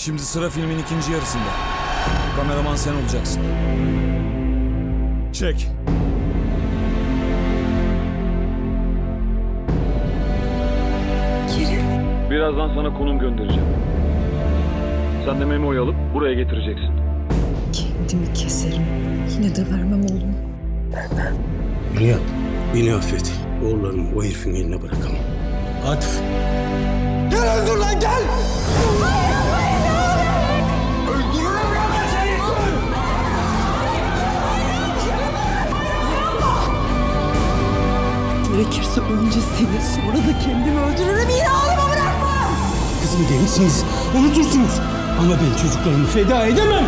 Şimdi sıra filmin ikinci yarısında. Kameraman sen olacaksın. Çek. Birazdan sana konum göndereceğim. Sen de Memo'yu alıp buraya getireceksin. Kendimi keserim. Yine de vermem oğlumu. Nihat, beni affet. Oğullarımı o herifin eline bırakamam. Atıf. Gel öldür lan gel! Gerekirse önce seni sonra da kendimi öldürürüm. Yine oğlumu bırakmam. Kızım demişsiniz, unutursunuz. Ama ben çocuklarımı feda edemem.